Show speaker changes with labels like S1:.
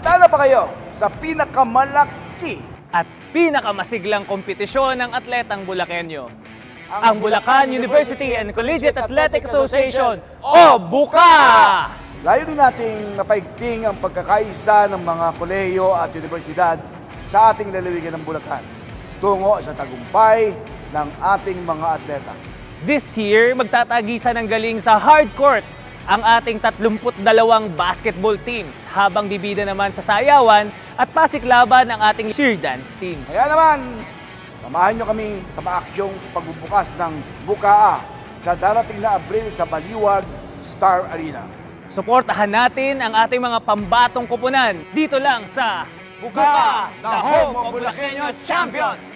S1: pa kayo sa pinakamalaki
S2: At pinakamasiglang kompetisyon ng atletang Bulakenyo. Ang Bulacan University and Collegiate Athletic Association o BUCA!
S1: Layunin nating napaigting ang pagkakaisa ng mga kolehiyo at universidad sa ating lalawigan ng Bulacan tungo sa tagumpay ng ating mga atleta.
S2: This year, magtatagisan ng galing sa hard court ang ating 32 basketball teams habang bibida naman sa sayawan at pasiklaban ang ating cheer dance teams.
S1: Kaya naman, samahan nyo kami sa maaksyong pagbubukas ng Bukaa sa darating na Abril sa Baliwag Star Arena.
S2: Suportahan natin ang ating mga pambatong kupunan dito lang sa
S1: Bukaa, the home of Bulakenyo champions!